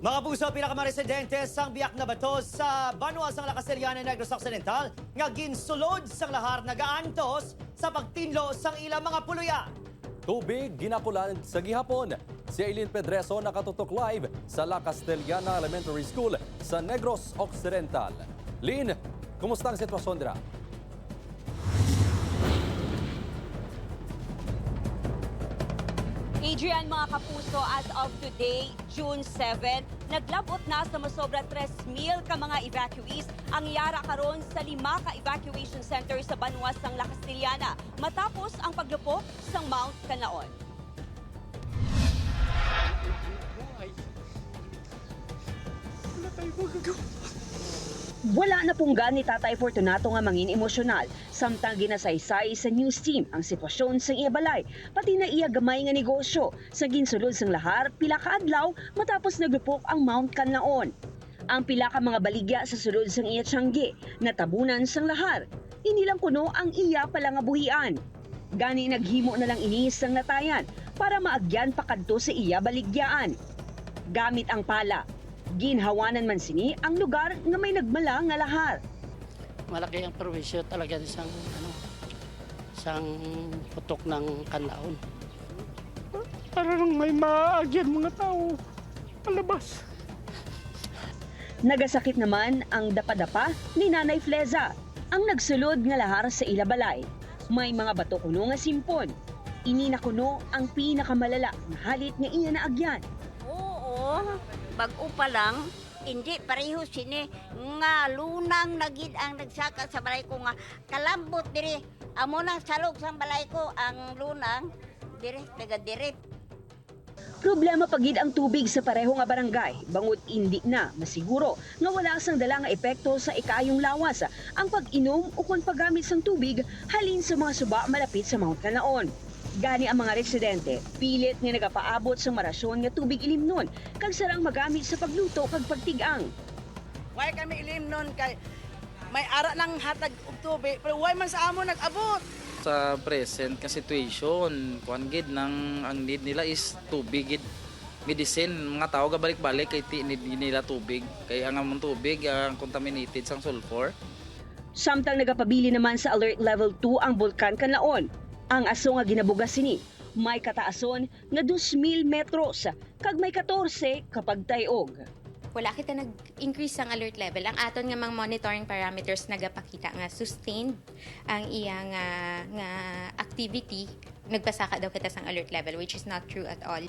Mga puso, pinakamaresidente sang biyak na bato sa Banwa sang Lacasteriana Negros Occidental nga ginsulod sang lahar nagaantos sa pagtinlo sang ilang mga puluya. Tubig ginakulan sa gihapon. Si Eileen Pedreso nakatutok live sa La Castellana Elementary School sa Negros Occidental. Lin, kumusta ang sitwasyon dira? Adrian, mga kapuso, as of today, June 7, naglabot na sa masobra 3,000 ka mga evacuees ang yara karon sa lima ka evacuation center sa Banwas ng La Castellana matapos ang paglupok sa Mount Canaon. Wala na pong ni Tatay Fortunato nga mangin emosyonal samtang ginasaysay sa news team ang sitwasyon sa iya pati na iya gamay nga negosyo sa ginsulod sang lahar pila ka adlaw matapos naglupok ang Mount Canlaon. Ang pila ka mga baligya sa sulod sang iya tiyanggi natabunan sang lahar. Inilang kuno ang iya pala nga buhian. Gani naghimo na lang inis sang natayan para maagyan pa kadto sa iya baligyaan. Gamit ang pala, ginhawanan man sini ang lugar nga may nagmala nga lahar. malaki ang perwisyo talaga sa isang ano isang putok ng kanlaon. Parang may maagyan mga tao palabas. Nagasakit naman ang dapadapa ni Nanay Fleza, ang nagsulod nga lahar sa ilabalay. May mga bato kuno nga simpon. Ini na kuno ang pinakamalala nga halit nga iya naagyan. Bag-o pa lang, hindi pareho sini nga lunang nagid ang nagsaka sa balay ko nga kalambot diri amo nang salog sa balay ko ang lunang diri taga diri. Problema pagid ang tubig sa pareho nga barangay, bangod indi na masiguro nga wala sang dala nga epekto sa ikayong lawas. Ang pag-inom o kung paggamit sang tubig halin sa mga suba malapit sa Mount Canaon. Gani ang mga residente, pilit nga nagapaabot sa marasyon nga tubig ilimnon kag sarang magamit sa pagluto kag pagtigang. Why kami ilim nun kay may ara ng hatag og tubig pero why man sa amo nag-abot? sa present nga situation kuan gid nang ang need nila is tubig gid medicine mga tao gabalik-balik kay ti nila tubig kay ang among tubig ang contaminated sang sulfur Samtang nagapabili naman sa Alert Level 2 ang Bulkan Kanlaon. Ang aso nga ginabugas sini, may kataason nga 2,000 metros, kag may 14 kapag tayog. wala kita nag-increase ang alert level. Ang aton nga mga monitoring parameters nagapakita nga sustained ang iyang nga, nga activity. Nagbasa ka daw kita sang alert level which is not true at all.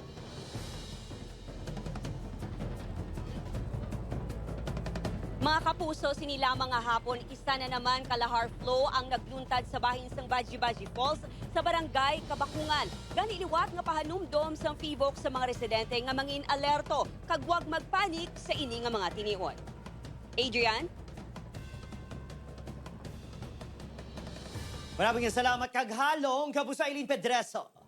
Mga kapuso, sinila mga hapon, isa na naman kalahar flow ang nagluntad sa bahin sang Baji-Baji Falls sa barangay Kabakungan. Gani liwat nga pahanumdom sang fibok sa mga residente nga mangin alerto kag wag magpanik sa ini nga mga tinion. Adrian? Maraming salamat kag halong kapuso Eileen Pedreso.